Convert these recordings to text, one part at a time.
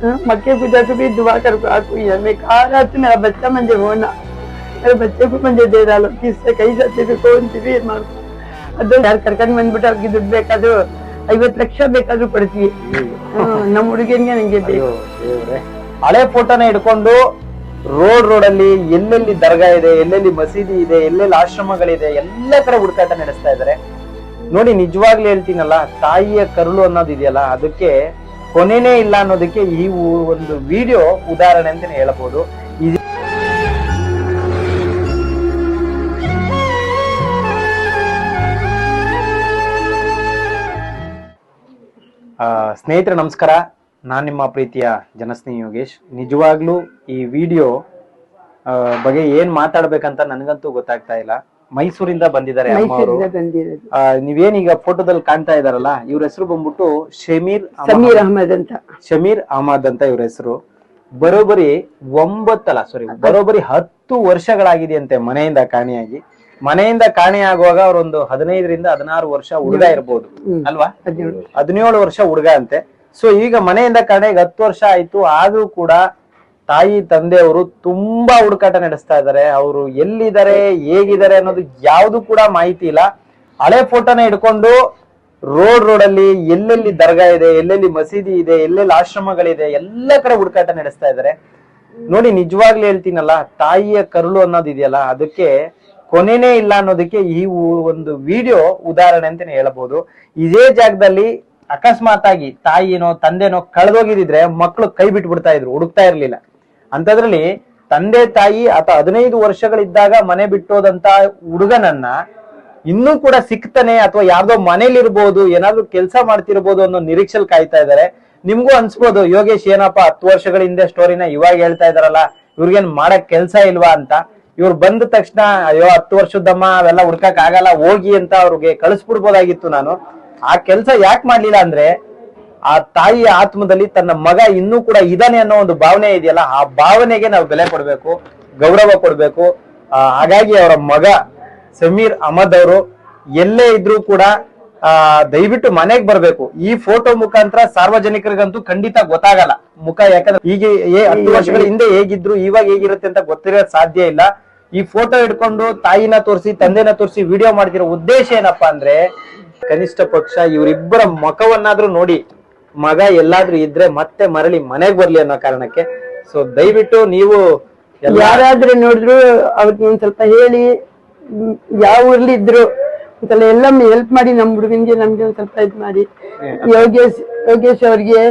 हाँ, मक्के की जगह भी दुआ कर कोई है मैं कहा रहा था मेरा बच्चा मुझे होना मेरे बच्चे को मुझे दे डालो किससे कहीं सकते थे कौन सी भी ಮಾಡು ಅದು ಯಾರು ಕರ್ಕೊಂಡ್ ಬಂದ್ಬಿಟ್ಟು ಅವ್ರಿಗೆ ದುಡ್ಡು ಬೇಕಾದ್ರು ಐವತ್ತು ಲಕ್ಷ ಬೇಕಾದ್ರೂ ಕೊಡ್ತೀವಿ ಹ್ಮ್, ನಮ್ಮ ಹುಡುಗನ್ಗೆ ನಂಗೆ ಬೇಕು ಅಯ್ಯೋ ದೇವ್ರೆ. ಹಳೆ ಫೋಟೋನ ಹಿಡ್ಕೊಂಡು ರೋಡ್ ರೋಡ್ ಅಲ್ಲಿ ಎಲ್ಲೆಲ್ಲಿ ದರ್ಗಾ ಇದೆ ಎಲ್ಲೆಲ್ಲಿ ಮಸೀದಿ ಇದೆ ಎಲ್ಲೆಲ್ಲಿ ಆಶ್ರಮಗಳಿದೆ ಎಲ್ಲ ಕಡೆ ಹುಡುಕಾಟ ನಡೆಸ್ತಾ ಇದಾರೆ ನೋಡಿ ನಿಜವಾಗ್ಲೂ ಹೇಳ್ತೀನಲ್ಲ ತಾಯಿಯ ಕರುಳು ಅನ್ನೋದು ಇದೆಯಲ್ಲ ಅದಕ್ಕೆ ಕೊನೆನೇ ಇಲ್ಲ ಅನ್ನೋದಕ್ಕೆ ಈ ಒಂದು ವಿಡಿಯೋ ಉದಾಹರಣೆ ಅಂತ ಹೇಳಬಹುದು ಸ್ನೇಹಿತರೆ ನಮಸ್ಕಾರ. ನಾನು ನಿಮ್ಮ ಪ್ರೀತಿಯ ಜನಸ್ನೇಹಿ ಯೋಗೇಶ್. ನಿಜವಾಗ್ಲೂ ಈ ವಿಡಿಯೋ ಬಗ್ಗೆ ಏನ್ ಮಾತಾಡ್ಬೇಕಂತ ನನಗಂತೂ ಗೊತ್ತಾಗ್ತಾ ಇಲ್ಲ. ಮೈಸೂರಿಂದ ಬಂದಿದ್ದಾರೆ ಅಮ್ಮ ಅವರು ಮೈಸೂರಿಂದ ಬಂದಿರೋದು. ನೀವೇನೀಗ ಫೋಟೋದಲ್ಲಿ ಕಾಣ್ತಾ ಇದಾರಲ್ಲ ಇವ್ರ ಹೆಸರು ಬಂದ್ಬಿಟ್ಟು ಶಮೀರ್ ಶಮೀರ್ ಸಮೀರ್ ಅಹಮದ್ ಅಂತ. ಶಮೀರ್ ಅಹಮದ್ ಅಂತ ಇವ್ರ ಹೆಸರು. ಬರೋಬರಿ ಒಂಬತ್ತಲ್ಲ ಸಾರಿ ಬರೋಬರಿ ಹತ್ತು ವರ್ಷಗಳಾಗಿದೆಯಂತೆ ಮನೆಯಿಂದ ಕಾಣೆಯಾಗಿ. ಮನೆಯಿಂದ ಕಾಣೆಯಾಗುವಾಗ ಅವರೊಂದು ಹದಿನೈದರಿಂದ ಹದಿನಾರು ವರ್ಷ ಹುಡುಗ ಇರ್ಬೋದು ಅಲ್ವಾ? ಹದಿನೇಳು. ಹದಿನೇಳು ವರ್ಷ ಹುಡುಗ ಅಂತೆ. ಸೊ ಈಗ ಮನೆಯಿಂದ ಕಾಣೆಗೆ ಹತ್ತು ವರ್ಷ ಆಯ್ತು ಆದ್ರೂ ಕೂಡ ತಾಯಿ, ತಂದೆಯವರು ತುಂಬಾ ಹುಡುಕಾಟ ನಡೆಸ್ತಾ ಇದ್ದಾರೆ. ಅವರು ಎಲ್ಲಿದ್ದಾರೆ, ಹೇಗಿದ್ದಾರೆ ಅನ್ನೋದು ಯಾವುದು ಕೂಡ ಮಾಹಿತಿ ಇಲ್ಲ. ಹಳೆ ಫೋಟೋನ ಹಿಡ್ಕೊಂಡು ರೋಡ್ ರೋಡ್ ಅಲ್ಲಿ ಎಲ್ಲೆಲ್ಲಿ ದರ್ಗಾ ಇದೆ, ಎಲ್ಲೆಲ್ಲಿ ಮಸೀದಿ ಇದೆ, ಎಲ್ಲೆಲ್ಲಿ ಆಶ್ರಮಗಳಿದೆ, ಎಲ್ಲ ಕಡೆ ಹುಡುಕಾಟ ನಡೆಸ್ತಾ ಇದ್ದಾರೆ. ನೋಡಿ, ನಿಜವಾಗ್ಲೂ ಹೇಳ್ತೀನಲ್ಲ, ತಾಯಿಯ ಕರುಳು ಅನ್ನೋದು ಇದೆಯಲ್ಲ, ಅದಕ್ಕೆ ಕೊನೆನೇ ಇಲ್ಲ ಅನ್ನೋದಕ್ಕೆ ಈ ಒಂದು ವಿಡಿಯೋ ಉದಾಹರಣೆ ಅಂತಾನೆ ಹೇಳಬಹುದು ಇದೇ ಜಾಗದಲ್ಲಿ ಅಕಸ್ಮಾತ್ ಆಗಿ ತಾಯಿನೋ, ತಂದೆನೋ ಕಳೆದೋಗಿದ್ರೆ ಮಕ್ಕಳು ಕೈ ಬಿಟ್ಬಿಡ್ತಾ ಇದ್ರು, ಹುಡುಕ್ತಾ ಇರ್ಲಿಲ್ಲ. ಅಂತದ್ರಲ್ಲಿ ತಂದೆ ತಾಯಿ ಅಥವಾ ಹದಿನೈದು ವರ್ಷಗಳಿದ್ದಾಗ ಮನೆ ಬಿಟ್ಟೋದಂತ ಹುಡುಗನನ್ನ ಇನ್ನೂ ಕೂಡ ಸಿಕ್ತಾನೆ ಅಥವಾ ಯಾರ್ದೋ ಮನೇಲಿರ್ಬೋದು, ಏನಾದ್ರೂ ಕೆಲಸ ಮಾಡ್ತಿರ್ಬೋದು ಅನ್ನೋ ನಿರೀಕ್ಷೆಲ್ ಕಾಯ್ತಾ ಇದ್ದಾರೆ. ನಿಮ್ಗೂ ಅನ್ಸ್ಬೋದು, ಯೋಗೇಶ್ ಏನಪ್ಪ ಹತ್ತು ವರ್ಷಗಳ ಹಿಂದೆ ಸ್ಟೋರಿನ ಇವಾಗ ಹೇಳ್ತಾ ಇದಾರಲ್ಲ ಇವ್ರಿಗೇನ್ ಮಾಡಕ್ ಕೆಲ್ಸ ಇಲ್ವಾ ಅಂತ. ಇವ್ರು ಬಂದ ತಕ್ಷಣ, ಅಯ್ಯೋ, ಹತ್ತು ವರ್ಷದಮ್ಮ ಅವೆಲ್ಲ ಹುಡ್ಕಕ್ ಆಗಲ್ಲ, ಹೋಗಿ ಅಂತ ಅವ್ರಿಗೆ ಕಳಿಸ್ಬಿಡ್ಬೋದಾಗಿತ್ತು ನಾನು. ಆ ಕೆಲ್ಸ ಯಾಕೆ ಮಾಡ್ಲಿಲ್ಲ ಅಂದ್ರೆ ಆ ತಾಯಿಯ ಆತ್ಮದಲ್ಲಿ ತನ್ನ ಮಗ ಇನ್ನೂ ಕೂಡ ಇದಾನೆ ಅನ್ನೋ ಒಂದು ಭಾವನೆ ಇದೆಯಲ್ಲ ಆ ಭಾವನೆಗೆ ನಾವು ಬೆಲೆ ಕೊಡ್ಬೇಕು ಗೌರವ ಕೊಡ್ಬೇಕು. ಆ, ಹಾಗಾಗಿ ಅವರ ಮಗ ಸಮೀರ್ ಅಹಮದ್ ಅವರು ಎಲ್ಲೇ ಇದ್ರೂ ಕೂಡ ಆ ದಯವಿಟ್ಟು ಮನೆಗ್ ಬರ್ಬೇಕು. ಈ ಫೋಟೋ ಮುಖಾಂತರ ಸಾರ್ವಜನಿಕರಿಗಂತೂ ಖಂಡಿತ ಗೊತ್ತಾಗಲ್ಲ. ಮುಖ ಯಾಕಂದ್ರೆ ಈಗ ಹತ್ತು ವರ್ಷಗಳ ಹಿಂದೆ ಹೇಗಿದ್ರು ಇವಾಗ ಹೇಗಿರುತ್ತೆ ಅಂತ ಗೊತ್ತಿರೋ ಸಾಧ್ಯ ಇಲ್ಲ. ಈ ಫೋಟೋ ಇಟ್ಕೊಂಡು ತಾಯಿನ ತೋರಿಸಿ ತಂದೆನ ತೋರಿಸಿ ವಿಡಿಯೋ ಮಾಡ್ತಿರೋ ಉದ್ದೇಶ ಏನಪ್ಪಾ ಅಂದ್ರೆ ಕನಿಷ್ಠ ಪಕ್ಷ ಇವರಿಬ್ಬರ ಮುಖವನ್ನಾದ್ರೂ ನೋಡಿ. ಮಗ ಎಲ್ಲಾದ್ರೂ ಇದ್ರೆ ಮತ್ತೆ ಮರಳಿ ಮನೆಗ್ ಬರ್ಲಿ ಅನ್ನೋ ಕಾರಣಕ್ಕೆ. ಸೊ ದಯವಿಟ್ಟು ನೀವು ಎಲ್ಲ ಯಾರಾದ್ರೂ ನೋಡಿದ್ರು ಅವ್ರಿಗೆ ಒಂದ್ ಸ್ವಲ್ಪ ಹೇಳಿ ಯಾವ ಊರ್ಲಿ ಇದ್ರು ಒಂದ್ಸಲ ಎಲ್ಲ ಹೆಲ್ಪ್ ಮಾಡಿ ನಮ್ ಹುಡುಗನ್ಗೆ ನಮ್ಗೆ ಒಂದ್ ಸ್ವಲ್ಪ ಇದ್ ಮಾಡಿ. ಯೋಗೇಶ್ ಯೋಗೇಶ್ ಅವ್ರಿಗೆ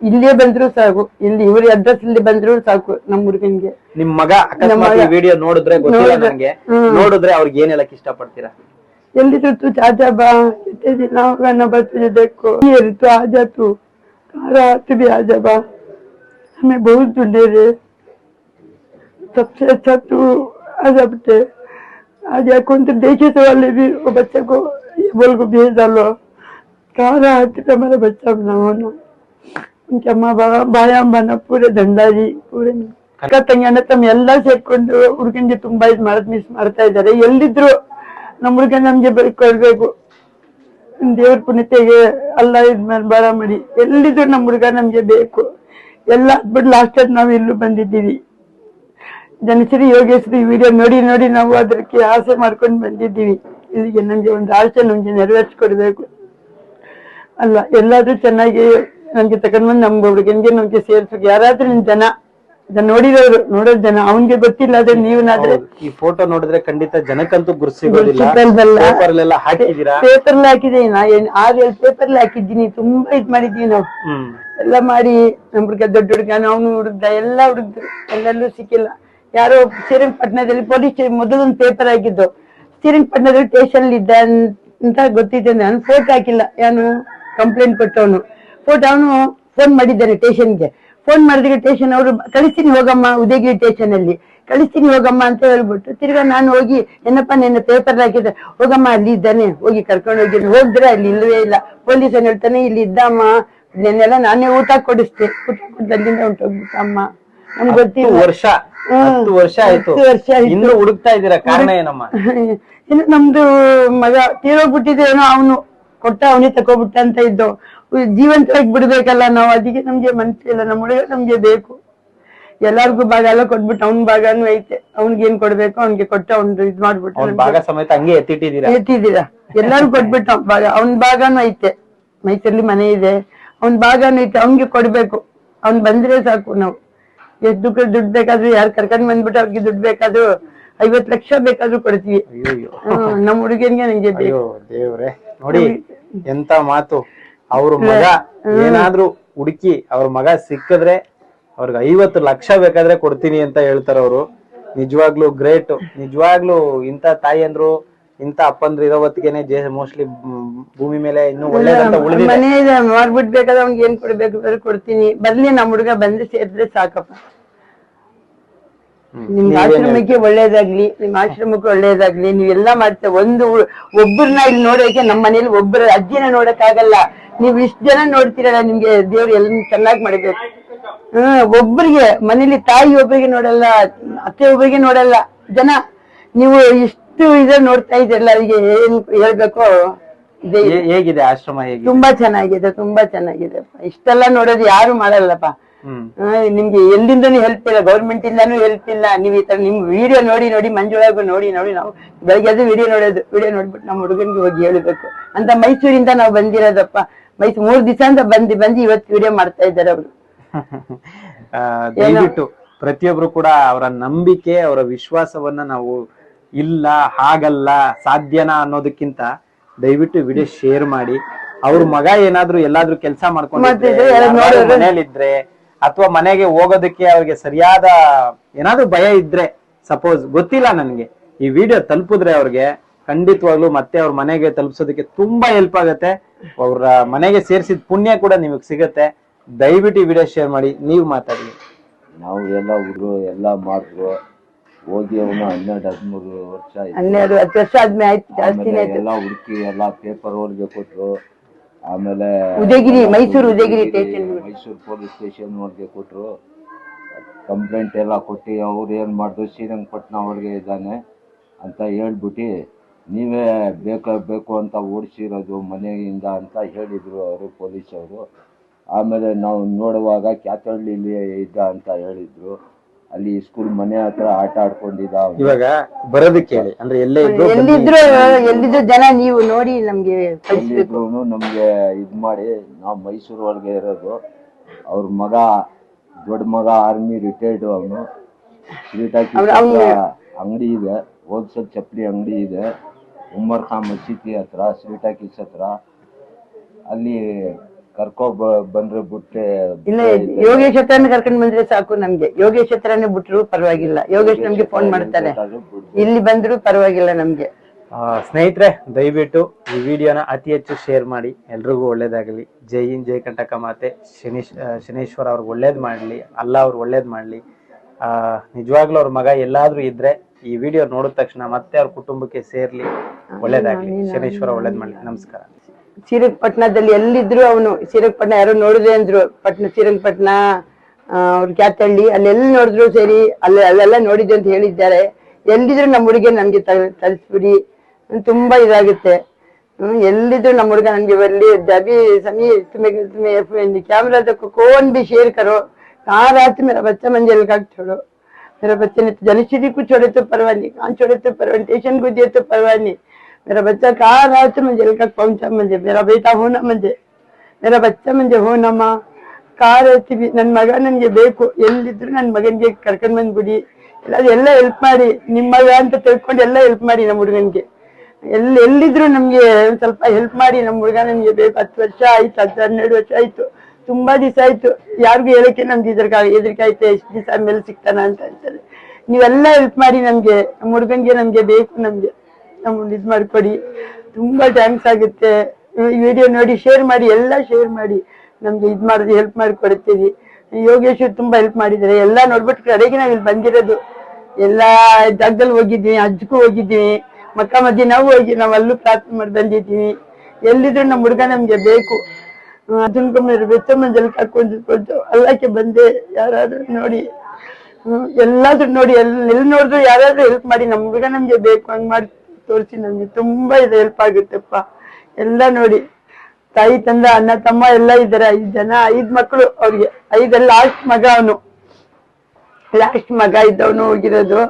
ಇಲ್ಲೇ ಬಂದ್ರು ಸಾಕು. ಇಲ್ಲಿ ಇವ್ರ ಅಡ್ರೆಸ್ ಇಲ್ಲಿ ಬಂದ್ರು ಸಾಕು ನಮ್ ಹುಡುಗನ್ಗೆ. ನಿಮ್ ಮಗ ಅಕಸ್ಮಾತ್ ಈ ವಿಡಿಯೋ ನೋಡಿದ್ರೆ ಗೊತ್ತಿಲ್ಲ ನನಗೆ ನೋಡಿದ್ರೆ ಅವ್ರಿಗೆ ಏನ್ ಹೇಳಕ್ ಇಷ್ಟಪಡ್ತೀರಾ ಎಲ್ಲಿದ್ರು ತು ಚಾಚಾ ಬಾ कितने दिन होगा ना बस तुझे देखो ये तू आ जा तू तारा तू भी आ जा बा हमें बहुत ढूंढे रे सबसे अच्छा तू आ जा बेटे आ जा कौन तो देखे तो वाले भी वो बच्चे को ये बोल को भेज डालो कहा रहा है हमारा बच्चा बना होना उनके अम्मा बाबा ಬಾಯ ಅಮ್ಮನ ಪೂರೆ ದಂಡಾರಿ ಪೂರೆ ಅಕ್ಕ ತಂಗಿ ತಮ್ಮ ಎಲ್ಲ ಸೇರ್ಕೊಂಡು ಹುಡುಗನ್ಗೆ ತುಂಬಾ ಇದ್ ಮಾಡದ್ ಮಿಸ್ ಮಾಡ್ತಾ ಇದ್ದಾರೆ ಎಲ್ಲಿದ್ರು ನಮ್ ಹುಡುಗ ನಮ್ಗೆ ಕೊಡ್ಬೇಕು. ದೇವ್ರ ಪುಣ್ಯತೆಗೆ ಅಲ್ಲ ಇದ್ಮೇಲೆ ಬರ ಮಾಡಿ ಎಲ್ಲಿದ್ರು ನಮ್ ಹುಡುಗ ನಮ್ಗೆ ಬೇಕು. ಎಲ್ಲ ಬಿಟ್ಟು ಲಾಸ್ಟ್ ನಾವು ಇಲ್ಲೂ ಬಂದಿದ್ದೀವಿ. ಜನಶ್ರೀ ಯೋಗೇಶ್ವರಿ ವಿಡಿಯೋ ನೋಡಿ ನೋಡಿ ನಾವು ಅದಕ್ಕೆ ಆಸೆ ಮಾಡ್ಕೊಂಡು ಬಂದಿದ್ದೀವಿ. ಇಲ್ಲಿಗೆ ನಮ್ಗೆ ಒಂದು ಆಸೆ ನಮ್ಗೆ ನೆರವೇರಿಸ್ಕೊಡ್ಬೇಕು. ಅಲ್ಲ, ಎಲ್ಲಾದ್ರೂ ಚೆನ್ನಾಗಿ ನಮ್ಗೆ ತಗೊಂಡ್ಬಂದು ನಮ್ ಹುಡುಗನ್ಗೆ ನಮ್ಗೆ ಸೇರಿಸ್ಬೇಕು ಯಾರಾದ್ರೂ ಜನ ಜನ ನೋಡಿರೋರು ನೋಡೋ ಜನ ಅವನ್ಗೆ ಗೊತ್ತಿಲ್ಲ ಆದ್ರೆ ನೀವನಾದ್ರೆ ಈ ಫೋಟೋ ನೋಡಿದ್ರೆ ಖಂಡಿತ ಜನಕ್ಕಂತೂ ಗುರು ಪೇಪರ್ ಹಾಕಿದೀರಾ ಏನ್ ಆರ್ ಏಳು ಪೇಪರ್ ಹಾಕಿದ್ದೀನಿ. ತುಂಬಾ ಇದ್ ಮಾಡಿದ್ದೀನಿ ನಾವು. ಎಲ್ಲ ಮಾಡಿ ನಮ್ ಹುಡುಗ ದೊಡ್ಡ ಹುಡುಗ ಅವನು ಹುಡುಗ ಎಲ್ಲ ಹುಡುಗ ಎಲ್ಲೆಲ್ಲೂ ಸಿಕ್ಕಿಲ್ಲ. ಯಾರೋ ಶ್ರೀರಂಗಪಟ್ಟಣದಲ್ಲಿ ಪೊಲೀಸ್ ಮೊದಲೊಂದು ಪೇಪರ್ ಆಗಿದ್ದು ಶ್ರೀರಂಗಪಟ್ಟಣದಲ್ಲಿ ಸ್ಟೇಷನ್ ಇದ್ದ ಅಂತ ಗೊತ್ತಿದ್ದೆ ನಾನು ಫೋಟೋ ಹಾಕಿಲ್ಲ. ಏನು ಕಂಪ್ಲೇಂಟ್ ಕೊಟ್ಟವನು. ಫೋಟೋ ಅವನು ಫೋನ್ ಮಾಡಿದ್ದಾನೆ ಸ್ಟೇಷನ್ಗೆ ಫೋನ್ ಮಾಡಿದ್ರೆ ಸ್ಟೇಷನ್ ಅವರು ಕಳಿಸ್ತೀನಿ ಹೋಗಮ್ಮ ಉದಯಗಿರಿ ಸ್ಟೇಷನ್ ಅಲ್ಲಿ. ಕಳಿಸ್ತೀನಿ ಹೋಗಮ್ಮ ಅಂತ ಹೇಳ್ಬಿಟ್ಟು ತಿರ್ಗಾ ನಾನು ಹೋಗಿ ಏನಪ್ಪ ನಿನ್ನ ಪೇಪರ್ ಹಾಕಿದ್ರೆ ಹೋಗಮ್ಮ ಅಲ್ಲಿ ಇದ್ದಾನೆ ಹೋಗಿ ಕರ್ಕೊಂಡು ಹೋಗಿ. ಹೋಗಿದ್ರೆ ಅಲ್ಲಿ ಇಲ್ಲವೇ ಇಲ್ಲ. ಪೊಲೀಸ್ ಏನ್ ಹೇಳ್ತಾನೆ ಇಲ್ಲಿ ಇದ್ದಮ್ಮ ನೆನ್ನೆಲ್ಲ ನಾನೇ ಊಟ ಕೊಡಿಸ್ತೆ ಊಟ ಕೊಟ್ಟು ಅಲ್ಲಿಂದ ಹೊಂಟೋಗ್ಬಿಟ್ಟ ಅಮ್ಮ ನಮ್ಗೆ ಗೊತ್ತಿಲ್ಲ. ವರ್ಷ. ಹತ್ತು ವರ್ಷ ಆಯ್ತು. ವರ್ಷ. ಇನ್ನು ಹುಡುಕ್ತಾ ಇದ್ದೀರಾ? ಕಾರಣ ಏನಮ್ಮ? ಇನ್ನು ನಮ್ದು ಮಗ ತೀರೋಗ್ಬಿಟ್ಟಿದೆ ಏನೋ ಅವನು. ಕೊಟ್ಟ ಅವನೇ ತಕೋಬಿಟ್ಟ ಅಂತ ಇದ್ದು. ಜೀವಂತವಾಗಿ ಬಿಡ್ಬೇಕಲ್ಲ ನಾವು ಅದಕ್ಕೆ ನಮ್ಗೆ ಮನ್ಸಿಲ್ಲ ನಮ್ಮ ಹುಡುಗ ನಮ್ಗೆ ಬೇಕು. ಎಲ್ಲಾರ್ಗು ಭಾಗ ಎಲ್ಲ ಕೊಟ್ಬಿಟ್ಟು ಅವ್ನ್ ಭಾಗನು ಐತೆ. ಅವ್ನ್ಗೆ ಏನ್ ಕೊಡ್ಬೇಕು ಅವ್ನ್ಗೆ ಕೊಟ್ಟು ಅವ್ನ್ ಇದ್ ಮಾಡ್ಬಿಟ್ಟು ಭಾಗ ಸಮೇತ ಹಂಗೆ ಎತ್ತಿಟ್ಟಿದ್ದೀರಾ? ಎತ್ತಿದ್ದೀರಾ? ಎಲ್ಲಾರು ಕೊಟ್ಬಿಟ್ಟು ಅವ್ನ್ ಭಾಗ. ಅವ್ನ್ ಭಾಗನು ಐತೆ. ಮೈಸೂರಲ್ಲಿ ಮನೆ ಇದೆ. ಅವ್ನ್ ಭಾಗನು ಐತೆ. ಅವ್ನ್ಗೆ ಕೊಡ್ಬೇಕು. ಅವ್ನ್ ಬಂದ್ರೆ ಸಾಕು ನಾವು. ಎಷ್ಟು ದುಡ್ಡು ದುಡ್ಡು ಬೇಕಾದ್ರೂ ಯಾರು ಕರ್ಕೊಂಡ್ ಬಂದ್ಬಿಟ್ಟು ಅವ್ರಿಗೆ ದುಡ್ಡು ಬೇಕಾದ್ರೂ ಐವತ್ ಲಕ್ಷ ಬೇಕಾದ್ರೂ ಕೊಡ್ತೀವಿ. ನಮ್ಮ ಹುಡುಗನ್ಗೆ ನಂಗೆ ನೋಡಿ ಎಂತ ಮಾತು. ಅವ್ರ ಮಗ ಏನಾದ್ರೂ ಹುಡುಕಿ ಅವ್ರ ಮಗ ಸಿಕ್ಕಿದ್ರೆ ಅವ್ರಿಗೆ ಐವತ್ತು ಲಕ್ಷ ಬೇಕಾದ್ರೆ ಕೊಡ್ತೀನಿ ಅಂತ ಹೇಳ್ತಾರ ಅವರು. ನಿಜವಾಗ್ಲೂ ಗ್ರೇಟ್ ನಿಜವಾಗ್ಲೂ ಇಂತ ತಾಯಿ ಅಂದ್ರು ಇಂತ ಅಪ್ಪಂದ್ರು ಇರೋ ಹೊತ್ತಿಗೆನೆ ಜೇ ಮೋಸ್ಟ್ಲಿ ಭೂಮಿ ಮೇಲೆ ಇನ್ನು ಒಳ್ಳೇದಂತ ಉಳಿದಿದೆ. ಮನೆ ಇದೆ, ಮಾಡ್ಬಿಟ್ ಬೇಕಾದ್ರೆ ಅವ್ನಿಗೆ ಏನ್ ಕೊಡ್ಬೇಕು? ಬೇರೆ ಕೊಡ್ತೀನಿ. ಬರ್ಲಿ ನಮ್ಮ ಹುಡುಗ ಬಂದು ಸೇರಿದ್ರೆ ಸಾಕಪ್ಪ. ನಿಮ್ ಆಶ್ರಮಕ್ಕೆ ಒಳ್ಳೇದಾಗ್ಲಿ ನಿಮ್ ಆಶ್ರಮಕ್ಕೆ ಒಳ್ಳೇದಾಗ್ಲಿ ನೀವೆಲ್ಲ ಮಾಡ್ತೇವೆ ಒಂದು ಒಬ್ಬರನ್ನ ಇಲ್ಲಿ ನೋಡೋಕೆ ನಮ್ಮ ಮನೇಲಿ ಒಬ್ಬರ ಅಜ್ಜಿನ ನೋಡಕ್ ಆಗಲ್ಲ ನೀವ್ ಇಷ್ಟ ಜನ ನೋಡ್ತೀರಲ್ಲ ನಿಮ್ಗೆ ದೇವ್ರು ಎಲ್ಲ ಚೆನ್ನಾಗಿ ಮಾಡಿದ್ರು. ಹ್ಮ್ ಒಬ್ರಿಗೆ ಮನೇಲಿ ತಾಯಿ ಒಬ್ಬರಿಗೆ ನೋಡಲ್ಲ ಅತ್ತೆ ಒಬ್ಬರಿಗೆ ನೋಡಲ್ಲ. ಜನ ನೀವು ಇಷ್ಟು ಇದ ನೋಡ್ತಾ ಇದ್ದೀರಲ್ಲ ಅವ್ರಿಗೆ ಏನ್ ಹೇಳ್ಬೇಕು ಇದೆ. ಹೇಗಿದೆ ಆಶ್ರಮ ತುಂಬಾ ಚೆನ್ನಾಗಿದೆ ತುಂಬಾ ಚೆನ್ನಾಗಿದೆ. ಇಷ್ಟೆಲ್ಲ ನೋಡೋದು ಯಾರು ಮಾಡಲ್ಲಪ್ಪ. ನಿಮ್ಗೆ ಎಲ್ಲಿಂದನೂ ಹೆಲ್ಪ್ ಇಲ್ಲ ಗೌರ್ಮೆಂಟ್ ಇಂದಾನು ಹೆಲ್ಪ್ ಇಲ್ಲ. ನೀವ್ ಈ ತರ ನಿಮ್ ವಿಡಿಯೋ ನೋಡಿ ನೋಡಿ ಮಂಜುಳಾಗು ನೋಡಿ ನೋಡಿ ನಾವು ಬೆಳಗ್ಗೆ ಅದು ವಿಡಿಯೋ ನೋಡೋದು ವಿಡಿಯೋ ನೋಡ್ಬಿಟ್ಟು ನಮ್ಮ ಹುಡುಗನ್ಗೆ ಹೋಗಿ ಹೇಳ್ಬೇಕು. ಅಂತ ಮೈಸೂರಿಂದ ನಾವು ಬಂದಿರೋದಪ್ಪ. ಮೈಸೂರು ಮೂರ್ ದಿವಸ ಅಂತ ಬಂದು ಬಂದು ಇವತ್ತು ವಿಡಿಯೋ ಮಾಡ್ತಾ ಇದ್ದಾರೆ ಅವರು. ಆ, ದಯವಿಟ್ಟು ಪ್ರತಿಯೊಬ್ರು ಕೂಡ ಅವರ ನಂಬಿಕೆ ಅವರ ವಿಶ್ವಾಸವನ್ನ ನಾವು ಇಲ್ಲ ಹಾಗಲ್ಲ ಸಾಧ್ಯನಾ ಅನ್ನೋದಕ್ಕಿಂತ ದಯವಿಟ್ಟು ವಿಡಿಯೋ ಶೇರ್ ಮಾಡಿ. ಅವ್ರ ಮಗ ಏನಾದ್ರೂ ಎಲ್ಲಾದ್ರೂ ಕೆಲಸ ಮನೇಲಿದ್ರೆ ಅಥವಾ ಮನೆಗೆ ಹೋಗೋದಕ್ಕೆ ಅವ್ರಿಗೆ ಸರಿಯಾದ ಏನಾದ್ರೂ ಭಯ ಇದ್ರೆ ಸಪೋಸ್ ಗೊತ್ತಿಲ್ಲ ನನ್ಗೆ ಈ ವಿಡಿಯೋ ತಲುಪಿದ್ರೆ ಅವ್ರಿಗೆ ಖಂಡಿತವಾಗ್ಲು ಮತ್ತೆ ಅವ್ರ ಮನೆಗೆ ತಲುಪಿಸೋದಕ್ಕೆ ತುಂಬಾ ಹೆಲ್ಪ್ ಆಗುತ್ತೆ. ಅವ್ರ ಮನೆಗೆ ಸೇರಿಸಿದ ಪುಣ್ಯ ಕೂಡ ನಿಮಗೆ ಸಿಗತ್ತೆ. ದಯವಿಟ್ಟು ಈ ವಿಡಿಯೋ ಶೇರ್ ಮಾಡಿ ನೀವು ಮಾತಾಡಿ. ನಾವು ಎಲ್ಲ ಹುಡುಗರು ಎಲ್ಲ ಮಾಡಿದ್ರು ಹೋಗಿ ಅವನು ಹನ್ನೆರಡು ಹದಿಮೂರು ವರ್ಷ ಆಯ್ತು. ಹನ್ನೆರಡು ಹತ್ತು ವರ್ಷ ಆದ್ಮೇಲೆ ಆಯ್ತು ಜಾಸ್ತಿನೇ ಆಮೇಲೆ ಆಯ್ತು. ಎಲ್ಲ ಹುಡುಕಿ ಎಲ್ಲ ಪೇಪರ್ ಅವ್ರಿಗೆ ಕೊಟ್ರು. ಆಮೇಲೆ Udayagiri Mysuru Udayagiri station Mysuru police station ಅವ್ರಿಗೆ ಕೊಟ್ರು. ಕಂಪ್ಲೇಂಟ್ ಎಲ್ಲ ಕೊಟ್ಟು ಅವ್ರು ಏನು ಮಾಡಿದ್ರು ಶ್ರೀರಂಗಪಟ್ಟಣ ಅವ್ರಿಗೆ ಇದ್ದಾನೆ ಅಂತ ಹೇಳ್ಬಿಟ್ಟು ನೀವೇ ಬೇಕು ಬೇಕು ಅಂತ ಓಡಿಸಿರೋದು ಮನೆಯಿಂದ ಅಂತ ಹೇಳಿದರು ಅವರು ಪೊಲೀಸವರು. ಆಮೇಲೆ ನಾವು ನೋಡುವಾಗ ಕ್ಯಾಥಳ್ಳಿಲಿ ಇದ್ದ ಅಂತ ಹೇಳಿದ್ರು. ಅಲ್ಲಿ ಸ್ಕೂಲ್ ಮನೆ ಹತ್ರ ಆಟ ಆಡ್ಕೊಂಡಿದ್ದ ಅವ್ನು. ಇವಾಗ ಬರೋದಕ್ಕೆ ಹೇಳಿ ಅಂದ್ರೆ ಎಲ್ಲೇ ಇದ್ರು ಎಲ್ಲಿದ್ರು ಎಲ್ಲಿದ್ರು ಜನ ನೀವು ನೋಡಿ ನಮ್ಗೆ ಕಳಿಸ್ಬೇಕು ಎಲ್ಲಿದ್ರು ನಮ್ಗೆ ಇದ್ ಮಾಡಿ ನಾವು ಮೈಸೂರು ಒಳಗೆ ಇರೋದು. ಅವ್ರ ಮಗ ದೊಡ್ಡ ಮಗ ಆರ್ಮಿ ರಿಟೈರ್ಡ್ ಅವ್ನು- ಅಂಗಡಿ ಇದೆ ಹೋಲ್ಸೇಲ್ ಚಪ್ಪಲಿ ಅಂಗಡಿ ಇದೆ. ಉಮ್ಮರ್ ಖಾನ್ ಮಸೀದಿ ಹತ್ರ ಸ್ವೀಟ್ ಹಾಕಿಸ್ ಹತ್ರ ಅಲ್ಲಿ ಕರ್ಕೊ ಬ- ಬಂದ್ರೆ ಬಿಟ್ಟೆ ಇಲ್ಲ ಯೋಗೇಶ್ ಹತ್ರನೇ ಕರ್ಕೊಂಡ್ ಬಂದ್ರೆ ಸಾಕು ನಮ್ಗೆ. ಯೋಗೇಶ್ ಹತ್ರನೇ ಬಿಟ್ರು ಪರವಾಗಿಲ್ಲ. ಯೋಗೇಶ್ ನಮ್ಗೆ ಫೋನ್ ಮಾಡ್ತಾರೆ ಇಲ್ಲಿ ಬಂದ್ರು ಪರವಾಗಿಲ್ಲ ನಮ್ಗೆ. ಸ್ನೇಹಿತರೆ ದಯವಿಟ್ಟು ಈ ವಿಡಿಯೋನ ಅತಿ ಹೆಚ್ಚು ಶೇರ್ ಮಾಡಿ. ಎಲ್ರಿಗೂ ಒಳ್ಳೇದಾಗಲಿ. ಜೈ ಇನ್ ಜೈ ಕಂಟಕ ಮಾತೆ. ಶನೀಶ್ ಶನೇಶ್ವರ ಅವ್ರಿಗೆ ಒಳ್ಳೇದು ಮಾಡಲಿ ಅಲ್ಲ ಅವ್ರಿಗೆ ಒಳ್ಳೇದು ಮಾಡಲಿ. ನಿಜವಾಗ್ಲೂ ಅವ್ರ ಮಗ ಎಲ್ಲಾದರೂ ಇದ್ರೆ ಈ ವಿಡಿಯೋ ನೋಡಿದ ತಕ್ಷಣ ಮತ್ತೆ ಅವ್ರ ಕುಟುಂಬಕ್ಕೆ ಸೇರ್ಲಿ ಒಳ್ಳೇದಾಗ್ಲಿ ಶನೇಶ್ವರ ಒಳ್ಳೇದ್ ಮಾಡ್ಲಿ ನಮಸ್ಕಾರ ಶ್ರೀರಂಗಪಟ್ಟಣದಲ್ಲಿ ಎಲ್ಲಿದ್ರು ಅವನು ಶ್ರೀರಂಗಪಟ್ಟಣ ಯಾರೋ ನೋಡಿದೆ ಅಂದ್ರು ಪಟ್ನ ಶ್ರೀರಂಗಪಟ್ಟಣ ಅವ್ರ ಕ್ಯಾತಹಳ್ಳಿ ಅಲ್ಲೆಲ್ಲಿ ನೋಡಿದ್ರು ಸರಿ ಅಲ್ಲಿ ಅಲ್ಲೆಲ್ಲ ನೋಡಿದ್ದೆ ಅಂತ ಹೇಳಿದ್ದಾರೆ ಎಲ್ಲಿದ್ರು ನಮ್ಮ ಹುಡುಗಿ ನಮ್ಗೆ ತ- ತರಿಸ್ಬಿಡಿ ಹ್ಮ್, ತುಂಬಾ ಇದಾಗುತ್ತೆ ಹ್ಮ್ ಎಲ್ಲಿದ್ರು ನಮ್ಮ ಹುಡುಗ ನಮ್ಗೆ ಬರ್ಲಿ अभी समी तुम्हें तुम्हें कैमरा देखो कौन भी शेयर करो कहाँ रात मेरा बच्चा मंजिल का छोड़ो मेरा बच्चे ने जलश्री को छोड़े तो परवाह नहीं कहाँ छोड़े तो परवाह नहीं स्टेशन को दिए तो परवाह नहीं मेरा बच्चा कहाँ रहा तो मैं जेल तक पहुंचा मुझे मेरा बेटा हो ना मुझे मेरा बच्चा मुझे हो ನಮ್ಮ ಕಾರ್ ಹೇಳ್ತೀವಿ ನನ್ ಮಗ ನನ್ಗೆ ಬೇಕು ಎಲ್ಲಿದ್ರು ನನ್ ಮಗನ್ಗೆ ಕರ್ಕೊಂಡ್ ಬಂದ್ಬಿಡಿ ಎಲ್ಲ ಎಲ್ಲ ಹೆಲ್ಪ್ ಮಾಡಿ ನಿಮ್ ಮಗ ಅಂತ ತಿಳ್ಕೊಂಡು ಎಲ್ಲ ಹೆಲ್ಪ್ ಮಾಡಿ ನಮ್ಮ ಹುಡುಗನ್ಗೆ ಎಲ್ಲಿ ಎಲ್ಲಿದ್ರು ನಮ್ಗೆ ಒಂದ್ ಸ್ವಲ್ಪ ಹೆಲ್ಪ್ ಮಾಡಿ ನಮ್ಮ ಹುಡುಗ ನನ್ಗೆ ಬೇಕು ಹತ್ತು ವರ್ಷ ಆಯ್ತು ಹತ್ತು ಹನ್ನೆರಡು ವರ್ಷ ಆಯ್ತು ತುಂಬಾ ದಿವಸ ಆಯ್ತು. ಯಾರಿಗೂ ಹೇಳಕ್ಕೆ ನಮ್ಗೆ ಇದ್ರಕ ಹೆದರಿಕೆ ಎಷ್ಟು ದಿವಸ ಆಮೇಲೆ ಸಿಗ್ತಾನ ಅಂತ ಅಂತಾರೆ ನೀವೆಲ್ಲ ಹೆಲ್ಪ್ ಮಾಡಿ ನಮ್ಗೆ ನಮ್ಮ ನಮ್ಗೆ ಬೇಕು ನಮ್ಗೆ. ನಮ್ಮನ್ನ ಇದ್ ಮಾಡ್ಕೊಡಿ. ತುಂಬಾ ಥ್ಯಾಂಕ್ಸ್ ಆಗುತ್ತೆ. ವಿಡಿಯೋ ನೋಡಿ ಶೇರ್ ಮಾಡಿ, ಎಲ್ಲ ಶೇರ್ ಮಾಡಿ. ನಮ್ಗೆ ಇದ್ ಮಾಡಿದ್ರೆ ಹೆಲ್ಪ್ ಮಾಡಿ ಕೊಡ್ತೀವಿ ಯೋಗೇಶ್ ತುಂಬಾ ಹೆಲ್ಪ್ ಮಾಡಿದ್ದಾರೆ. ಎಲ್ಲ ನೋಡ್ಬಿಟ್ಟು ಕಡೆಗೆ ನಾವ್ ಇಲ್ಲಿ ಬಂದಿರೋದು. ಎಲ್ಲ ಜಾಗದಲ್ಲಿ ಹೋಗಿದ್ವಿ ಅಜ್ಜಿಗೂ ಹೋಗಿದ್ವಿ. ಮಕ್ಕ ಮಧ್ಯೆ ನಾವು ಹೋಗಿ ನಾವ್ ಅಲ್ಲೂ ಪ್ರಾರ್ಥನೆ ಮಾಡಿ ಬಂದಿದ್ದೀವಿ ಎಲ್ಲಿದ್ರು ನಮ್ಮ ಹುಡುಗ ನಮ್ಗೆ ಬೇಕು. ಮಂಜಲ್ಲಿ ಕರ್ಕೊಂಡು ಕೊಂಡು ಅಲ್ಲಕ್ಕೆ ಬಂದೆ, ಯಾರಾದ್ರೂ ನೋಡಿ. ಎಲ್ಲಾದ್ರೂ ನೋಡಿ, ಎಲ್ ಎಲ್ಲಿ ನೋಡಿದ್ರು ಯಾರಾದ್ರೂ ಹೆಲ್ಪ್ ಮಾಡಿ, ನಮ್ಗ ನಮ್ಗೆ ಬೇಕು, ಹಂಗ್ ಮಾಡಿ ತೋರಿಸಿ ನಮ್ಗೆ. ತುಂಬಾ ಇದು ಹೆಲ್ಪ್ ಆಗುತ್ತೆಪ್ಪ. ಎಲ್ಲ ನೋಡಿ. ತಾಯಿ, ತಂದ, ಅಣ್ಣ, ತಮ್ಮ ಎಲ್ಲ ಇದ್ದಾರೆ. ಐದ್ ಜನ, ಐದ್ ಮಕ್ಕಳು ಅವ್ರಿಗೆ. ಐದಲ್ಲಿ ಲಾಸ್ಟ್ ಮಗ ಅವನು. ಲಾಸ್ಟ್ ಮಗ ಇದ್ದವನು ಹೋಗಿರೋದು.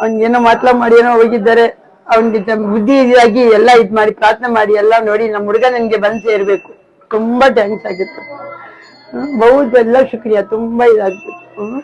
ಅವ್ನಿಗೇನೋ ಮಾತ್ಲ ಮಾಡಿ, ಏನೋ ಹೋಗಿದ್ದಾರೆ. ಅವ್ನಿಗೆ ಬುದ್ಧಿ ಇದಾಗಿ ಎಲ್ಲ ಇದ್ ಮಾಡಿ, ಪ್ರಾರ್ಥನೆ ಮಾಡಿ, ಎಲ್ಲ ನೋಡಿ, ನಮ್ಮ ಹುಡುಗ ನನ್ಗೆ ಬಂದ್ ಸೇರ್ಬೇಕು. ತುಂಬಾ ಥ್ಯಾಂಕ್ಸ್ ಆಗಿತ್ತು. ಬಹುದೆಲ್ಲ ಶುಕ್ರಿಯಾ ತುಂಬಾ ಹ್ಮ್.